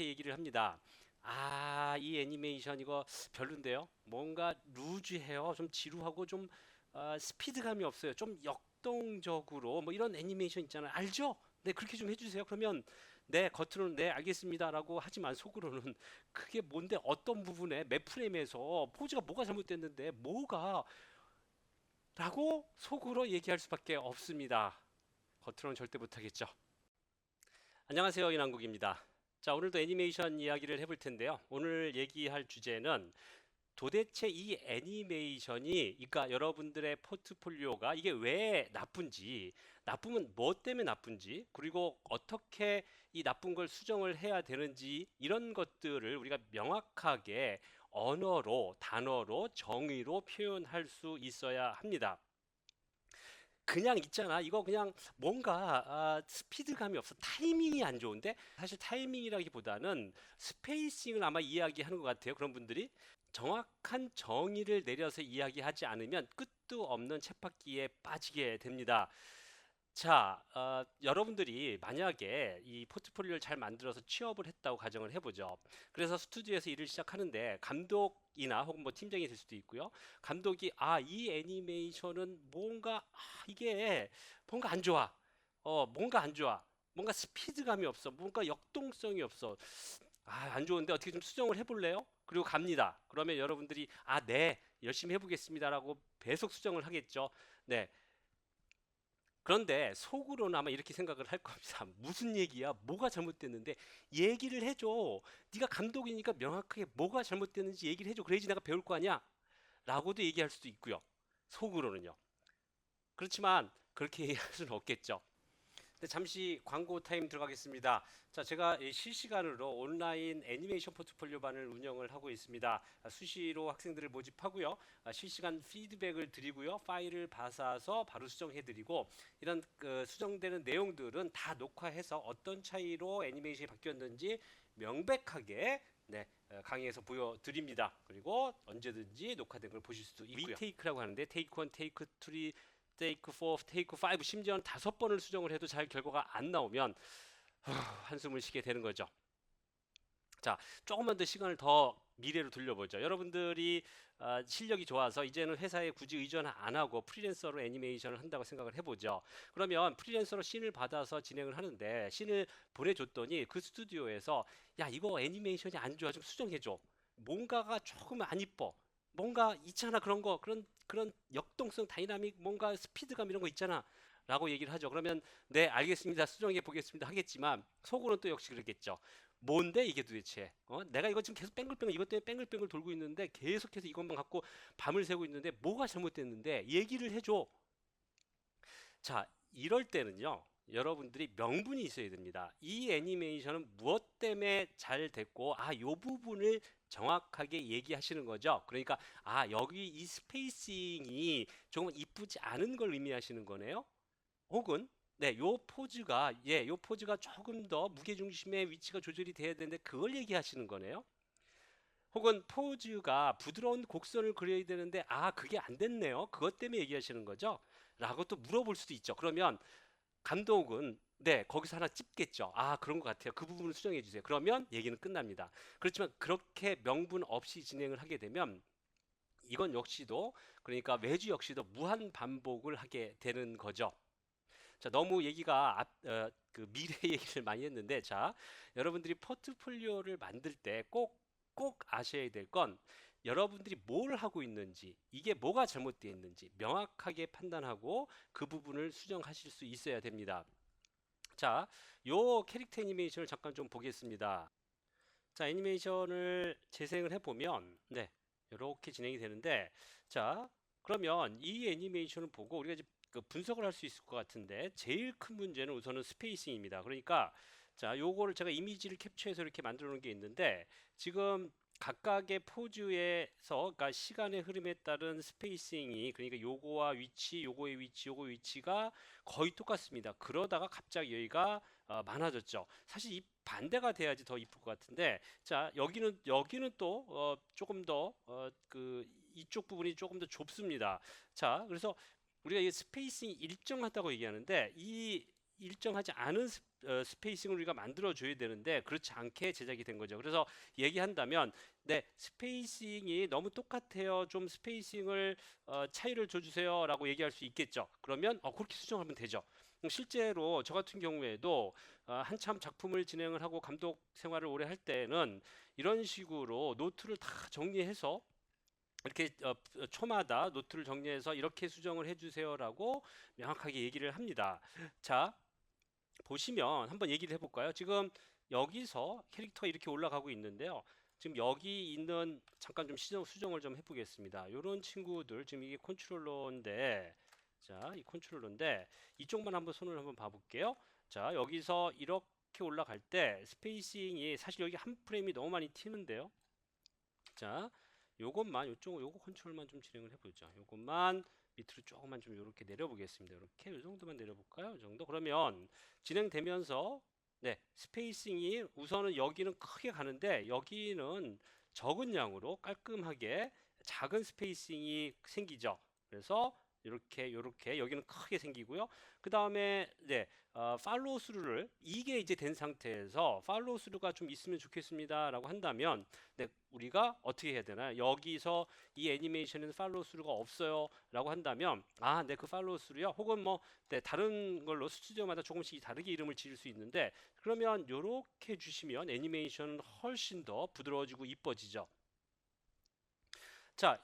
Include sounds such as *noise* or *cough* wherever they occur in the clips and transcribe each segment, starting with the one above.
이렇게 얘기를 합니다. 아, 이 애니메이션 이거 별론데요. 뭔가 루즈해요. 좀 지루하고 좀 아, 스피드감이 없어요. 좀 역동적으로 뭐 이런 애니메이션 있잖아요. 알죠? 네, 그렇게 좀 해주세요. 그러면 네, 겉으로는 네, 알겠습니다라고 하지만 속으로는 *laughs* 그게 뭔데 어떤 부분에 몇 프레임에서 포즈가 뭐가 잘못됐는데 뭐가 라고 속으로 얘기할 수밖에 없습니다. 겉으로는 절대 못하겠죠. 안녕하세요, 이남국입니다. 자, 오늘도 애니메이션 이야기를 해볼 텐데요. 오늘 얘기할 주제는 도대체 이 애니메이션이, 그러니까 여러분들의 포트폴리오가 이게 왜 나쁜지, 나쁘면 뭐 때문에 나쁜지, 그리고 어떻게 이 나쁜 걸 수정을 해야 되는지 이런 것들을 우리가 명확하게 언어로, 단어로, 정의로 표현할 수 있어야 합니다. 그냥 있잖아. 이거 그냥 뭔가 아, 스피드감이 없어. 타이밍이 안 좋은데 사실 타이밍이라기보다는 스페이싱을 아마 이야기하는 것 같아요. 그런 분들이 정확한 정의를 내려서 이야기하지 않으면 끝도 없는 쳇바퀴에 빠지게 됩니다. 자, 어, 여러분들이 만약에 이 포트폴리오를 잘 만들어서 취업을 했다고 가정을 해보죠. 그래서 스튜디오에서 일을 시작하는데 감독이나 혹은 뭐 팀장이 될 수도 있고요. 감독이 아, 이 애니메이션은 뭔가 아, 이게 뭔가 안 좋아. 어, 뭔가 안 좋아. 뭔가 스피드감이 없어. 뭔가 역동성이 없어. 아, 안 좋은데 어떻게 좀 수정을 해볼래요? 그리고 갑니다. 그러면 여러분들이 아, 네, 열심히 해보겠습니다라고 배속 수정을 하겠죠. 네. 그런데 속으로는 아마 이렇게 생각을 할 겁니다. *laughs* 무슨 얘기야? 뭐가 잘못됐는데 얘기를 해줘. 네가 감독이니까 명확하게 뭐가 잘못됐는지 얘기를 해줘. 그래야지 내가 배울 거 아니야? 라고도 얘기할 수도 있고요. 속으로는요. 그렇지만 그렇게 *laughs* 얘기할 수는 없겠죠. 네, 잠시 광고 타임 들어가겠습니다. 자, 제가 이 실시간으로 온라인 애니메이션 포트폴리오반을 운영을 하고 있습니다. 아, 수시로 학생들을 모집하고요. 아, 실시간 피드백을 드리고요. 파일을 받아서 바로 수정해 드리고 이런 그 수정되는 내용들은 다 녹화해서 어떤 차이로 애니메이션이 바뀌었는지 명백하게 네, 어, 강의에서 보여드립니다. 그리고 언제든지 녹화된 걸 보실 수도 있고요. 리테이크라고 하는데 테이크 1, 테이크 2, 테이크 4, 테이크 5 심지어는 다섯 번을 수정을 해도 잘 결과가 안 나오면 후, 한숨을 쉬게 되는 거죠. 자, 조금만 더 시간을 더 미래로 돌려보죠. 여러분들이 어, 실력이 좋아서 이제는 회사에 굳이 의존 안 하고 프리랜서로 애니메이션을 한다고 생각을 해보죠. 그러면 프리랜서로 씬을 받아서 진행을 하는데 씬을 보내줬더니 그 스튜디오에서 야 이거 애니메이션이 안 좋아 좀 수정해줘. 뭔가가 조금 안 이뻐. 뭔가 있잖아 그런 거 그런 그런 역동성 다이나믹 뭔가 스피드감 이런 거 있잖아 라고 얘기를 하죠. 그러면 네 알겠습니다. 수정해 보겠습니다 하겠지만 속으로는 또 역시 그러겠죠. 뭔데 이게 도대체? 어? 내가 이거 지금 계속 뺑글뺑글 이것 때문에 뺑글뺑글 돌고 있는데 계속해서 이것만 갖고 밤을 새고 있는데 뭐가 잘못됐는데 얘기를 해줘. 자 이럴 때는요 여러분들이 명분이 있어야 됩니다. 이 애니메이션은 무엇 때문에 잘 됐고 아 요 부분을 정확하게 얘기하시는 거죠. 그러니까 아 여기 이 스페이싱이 조금 이쁘지 않은 걸 의미하시는 거네요. 혹은 네, 요 포즈가 예, 요 포즈가 조금 더 무게 중심의 위치가 조절이 돼야 되는데 그걸 얘기하시는 거네요. 혹은 포즈가 부드러운 곡선을 그려야 되는데 아 그게 안 됐네요. 그것 때문에 얘기하시는 거죠. 라고 또 물어볼 수도 있죠. 그러면 감독은 네 거기서 하나 찝겠죠. 아 그런 것 같아요. 그 부분을 수정해 주세요. 그러면 얘기는 끝납니다. 그렇지만 그렇게 명분 없이 진행을 하게 되면 이건 역시도 그러니까 매주 역시도 무한 반복을 하게 되는 거죠. 자 너무 얘기가 앞, 어, 그 미래 *laughs* 얘기를 많이 했는데 자 여러분들이 포트폴리오를 만들 때 꼭 꼭 아셔야 될건 여러분들이 뭘 하고 있는지 이게 뭐가 잘못되어 있는지 명확하게 판단하고 그 부분을 수정하실 수 있어야 됩니다. 자, 요 캐릭터 애니메이션을 잠깐 좀 보겠습니다. 자, 애니메이션을 재생을 해보면, 네, 이렇게 진행이 되는데, 자, 그러면 이 애니메이션을 보고 우리가 이제 그 분석을 할 수 있을 것 같은데, 제일 큰 문제는 우선은 스페이싱입니다. 그러니까, 자, 요거를 제가 이미지를 캡처해서 이렇게 만들어 놓은 게 있는데, 지금 각각의 포즈에서 그러니까 시간의 흐름에 따른 스페이싱이 그러니까 요거와 위치, 요거의 위치, 요거 위치가 거의 똑같습니다. 그러다가 갑자기 여기가 어, 많아졌죠. 사실 이 반대가 돼야지 더 이쁠 것 같은데 자 여기는 여기는 또 어, 조금 더그 어, 이쪽 부분이 조금 더 좁습니다. 자 그래서 우리가 이 스페이싱이 일정하다고 얘기하는데 이 일정하지 않은 스, 어, 스페이싱을 우리가 만들어 줘야 되는데 그렇지 않게 제작이 된 거죠. 그래서 얘기한다면 네 스페이싱이 너무 똑같아요. 좀 스페이싱을 어, 차이를 줘주세요라고 얘기할 수 있겠죠. 그러면 어, 그렇게 수정하면 되죠. 음, 실제로 저 같은 경우에도 어, 한참 작품을 진행을 하고 감독 생활을 오래 할 때는 이런 식으로 노트를 다 정리해서 이렇게 어, 초마다 노트를 정리해서 이렇게 수정을 해주세요라고 명확하게 얘기를 합니다. 자, 보시면 한번 얘기를 해볼까요? 지금 여기서 캐릭터가 이렇게 올라가고 있는데요. 지금 여기 있는 잠깐 좀 시정, 수정을 좀 해보겠습니다. 이런 친구들 지금 이게 컨트롤러인데 자, 이 컨트롤러인데 이쪽만 한번 손을 한번 봐볼게요. 자, 여기서 이렇게 올라갈 때 스페이싱이 사실 여기 한 프레임이 너무 많이 튀는데요. 자, 요것만 요쪽 요거 컨트롤만 좀 진행을 해보죠. 요것만 밑으로 조금만 좀 이렇게 내려보겠습니다. 이렇게 요 정도만 내려볼까요? 이 정도 그러면 진행되면서 네 스페이싱이 우선은 여기는 크게 가는데 여기는 적은 양으로 깔끔하게 작은 스페이싱이 생기죠. 그래서 이렇게 이렇게 여기는 크게 생기고요. 그 다음에 네 어, 팔로우 스루를 이게 이제 된 상태에서 팔로우 스루가 좀 있으면 좋겠습니다라고 한다면 네 우리가 어떻게 해야 되나 여기서 이 애니메이션에는 팔로우 스루가 없어요라고 한다면 아 네 그 팔로우 스루요 혹은 뭐 네, 다른 걸로 스튜디오마다 조금씩 다르게 이름을 지을 수 있는데 그러면 요렇게 주시면 애니메이션은 훨씬 더 부드러워지고 이뻐지죠. 자,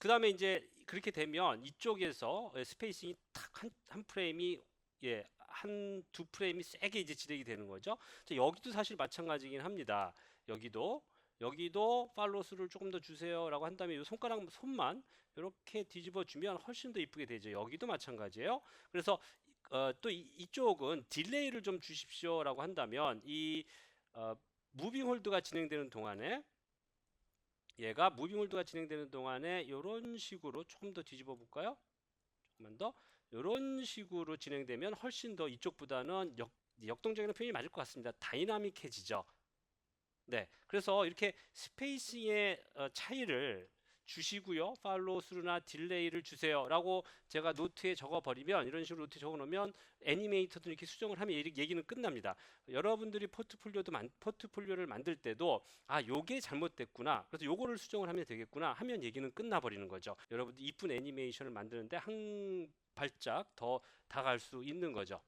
그 다음에 이제 그렇게 되면 이쪽에서 예, 스페이싱이 탁한 한 프레임이 예, 한 두 프레임이 세게 이제 진행이 되는 거죠. 자, 여기도 사실 마찬가지긴 합니다. 여기도 여기도 팔로스를 조금 더 주세요라고 한 다음에 이 손가락 손만 이렇게 뒤집어 주면 훨씬 더 이쁘게 되죠. 여기도 마찬가지예요. 그래서 어, 또 이, 이쪽은 딜레이를 좀 주십시오라고 한다면 이 어, 무빙 홀드가 진행되는 동안에 얘가 무빙 홀드가 진행되는 동안에 이런 식으로 조금 더 뒤집어 볼까요? 조금만 더 이런 식으로 진행되면 훨씬 더 이쪽보다는 역, 역동적인 표현이 맞을 것 같습니다. 다이나믹해지죠. 네, 그래서 이렇게 스페이싱의 어, 차이를 주시고요. 팔로우 스루나 딜레이를 주세요라고 제가 노트에 적어 버리면 이런 식으로 노트에 적어 놓으면 애니메이터도 이렇게 수정을 하면 얘기- 얘기는 끝납니다. 여러분들이 포트폴리오도 만, 포트폴리오를 만들 때도 아 요게 잘못됐구나. 그래서 요거를 수정을 하면 되겠구나 하면 얘기는 끝나 버리는 거죠. 여러분들 이쁜 애니메이션을 만드는데 한 발짝 더 다가갈 수 있는 거죠.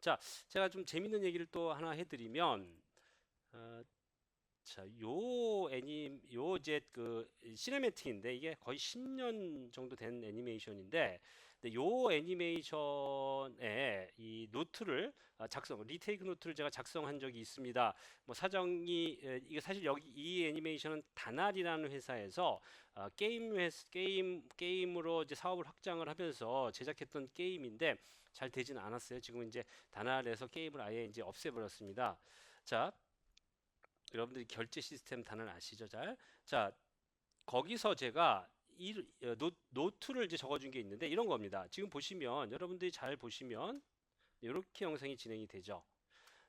자, 제가 좀 재밌는 얘기를 또 하나 해드리면 어, 자, 요 애니 요 이제 그 시네매틱인데 이게 거의 10년 정도 된 애니메이션인데 근데 요 애니메이션에 이 노트를 아, 작성 리테이크 노트를 제가 작성한 적이 있습니다. 뭐 사정이 에, 이게 사실 여기 이 애니메이션은 다날이라는 회사에서 아, 게임 회 게임 게임으로 이제 사업을 확장을 하면서 제작했던 게임인데 잘 되지는 않았어요. 지금 이제 다날에서 게임을 아예 이제 없애버렸습니다. 자, 여러분들이 결제 시스템 단을 아시죠? 잘. 자, 거기서 제가 이 어, 노, 노트를 이제 적어준 게 있는데 이런 겁니다. 지금 보시면 여러분들이 잘 보시면 이렇게 영상이 진행이 되죠.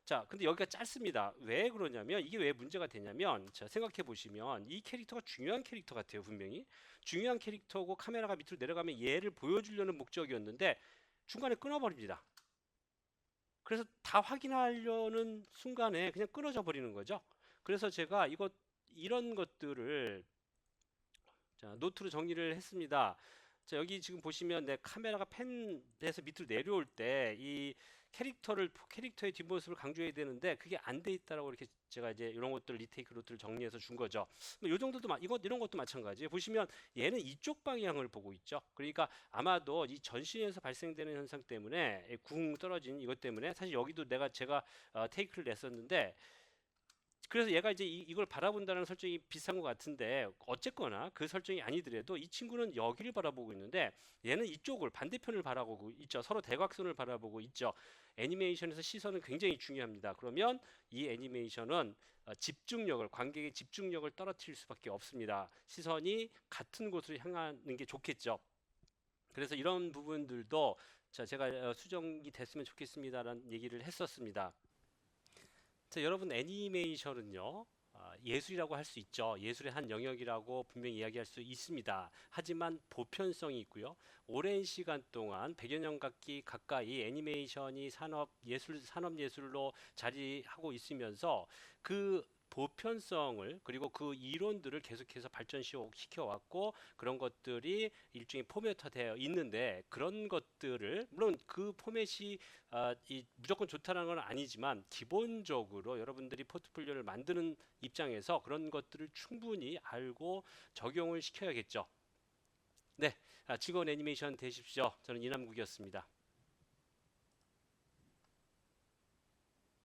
자, 근데 여기가 짧습니다. 왜 그러냐면 이게 왜 문제가 되냐면 자, 생각해 보시면 이 캐릭터가 중요한 캐릭터 같아요, 분명히. 중요한 캐릭터고 카메라가 밑으로 내려가면 얘를 보여주려는 목적이었는데 중간에 끊어버립니다. 그래서 다 확인하려는 순간에 그냥 끊어져 버리는 거죠. 그래서 제가 이것 이런 것들을 자, 노트로 정리를 했습니다. 자, 여기 지금 보시면 내 카메라가 펜에서 밑으로 내려올 때 이 캐릭터를 캐릭터의 뒷모습을 강조해야 되는데 그게 안 돼 있다라고 이렇게 제가 이제 이런 것들 리테이크 노트를 정리해서 준 거죠. 뭐요 정도도 마, 이것 이런 것도 마찬가지예요. 보시면 얘는 이쪽 방향을 보고 있죠. 그러니까 아마도 이 전신에서 발생되는 현상 때문에 궁 떨어진 이것 때문에 사실 여기도 내가 제가 어, 테이크를 냈었는데 그래서 얘가 이제 이, 이걸 바라본다는 설정이 비슷한 것 같은데 어쨌거나 그 설정이 아니더라도 이 친구는 여기를 바라보고 있는데 얘는 이쪽을 반대편을 바라보고 있죠. 서로 대각선을 바라보고 있죠. 애니메이션에서 시선은 굉장히 중요합니다. 그러면 이 애니메이션은 어, 집중력을 관객의 집중력을 떨어뜨릴 수밖에 없습니다. 시선이 같은 곳으로 향하는 게 좋겠죠. 그래서 이런 부분들도 자 제가 어, 수정이 됐으면 좋겠습니다라는 얘기를 했었습니다. 자, 여러분 애니메이션은요. 아, 예술이라고 할 수 있죠. 예술의 한 영역이라고 분명히 이야기할 수 있습니다. 하지만 보편성이 있고요. 오랜 시간 동안 100여 년 가기 가까이 애니메이션이 산업 예술 산업 예술로 자리하고 있으면서 그 보편성을 그리고 그 이론들을 계속해서 발전시켜 왔고 그런 것들이 일종의 포맷화되어 있는데 그런 것들을 물론 그 포맷이 아, 이 무조건 좋다는 건 아니지만 기본적으로 여러분들이 포트폴리오를 만드는 입장에서 그런 것들을 충분히 알고 적용을 시켜야겠죠. 네, 아, 즐거운 애니메이션 되십시오. 저는 이남국이었습니다.